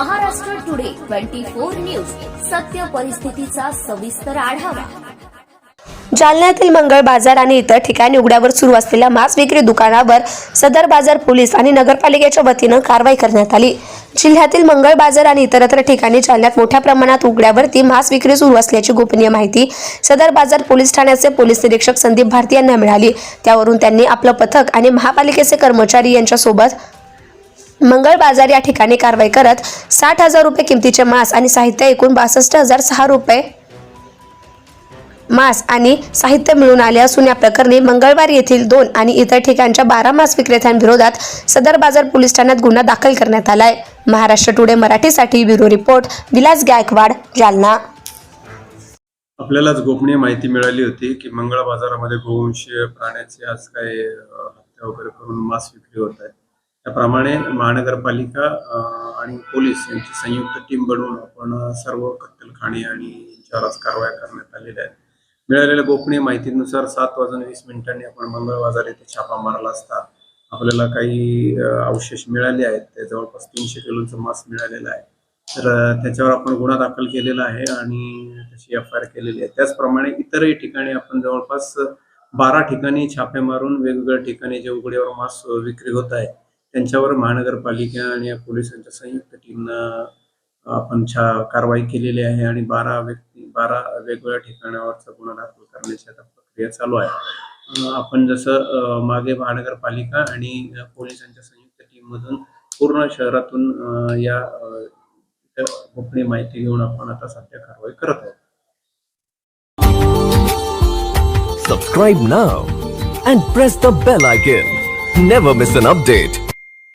Twenty four news. सत्य परिस्थितीचा सविस्तर आढावा. जालन्यातील मंगळ बाजार आणि इतर ठिकाणी उघड्यावर सुरू असलेल्या मांस विक्री दुकानावर सदर बाजार पोलीस आणि नगरपालिकेच्या वतीनं कारवाई करण्यात आली. जिल्ह्यातील मंगळ बाजार आणि इतरत्र ठिकाणी जालन्यात मोठ्या प्रमाणात उघड्यावरती मांस विक्री सुरू असल्याची गोपनीय माहिती सदर बाजार पोलीस ठाण्याचे पोलीस निरीक्षक संदीप भारती यांना मिळाली. त्यावरून त्यांनी आपलं पथक आणि महापालिकेचे कर्मचारी यांच्यासोबत मंगळ बाजार या ठिकाणी कारवाई करत साठ हजार रुपये किमतीचे मांस आणि साहित्य एकूण बासष्ट हजार सहा रुपये मांस आणि साहित्य मिळून आले असून या प्रकरणी मंगळवार येथील दोन आणि इतर ठिकाणच्या बारा मांस विक्रेत्यांविरोधात सदर बाजार पोलीस ठाण्यात गुन्हा दाखल करण्यात आलाय. महाराष्ट्र टुडे मराठीसाठी ब्युरो रिपोर्ट विलास गायकवाड जालना. आपल्यालाच गोपनीय माहिती मिळाली होती की मंगळ बाजारामध्ये गोवंशीय प्राण्याचे आज काय हत्या वगैरे करून मांस विक्री होत आहे त्याप्रमाणे महानगरपालिका आणि पोलीस यांची संयुक्त टीम बनवून आपण सर्व कत्तलखाने आणि यांच्यावर कारवाया करण्यात आलेल्या आहेत. मिळालेल्या गोपनीय माहितीनुसार सात वाजून वीस मिनिटांनी आपण मंगळ बाजार येथे छापा मारला असता. आपल्याला काही अवशेष मिळाले आहेत. ते जवळपास तीनशे किलोचं मांस मिळालेलं आहे. तर त्याच्यावर आपण गुन्हा दाखल केलेला आहे आणि त्याची एफ आय आर केलेली आहे. त्याचप्रमाणे इतरही ठिकाणी आपण जवळपास बारा ठिकाणी छापे मारून वेगवेगळ्या ठिकाणी जे उघड्यावर मांस विक्री होत आहे त्यांच्यावर महानगरपालिका आणि या पोलिसांच्या संयुक्त टीमनं आपण छा कारवाई केलेली आहे आणि बारा व्यक्ती बारा वेगवेगळ्या ठिकाणावरचा गुन्हा दाखल करण्याची आता प्रक्रिया चालू आहे आपण जसं मागे महानगरपालिका आणि पोलिसांच्या संयुक्त टीम मधून पूर्ण शहरातून या गोपनीय माहिती घेऊन आपण आता सध्या कारवाई करत आहोत Subscribe now and press the bell icon. Never miss an update.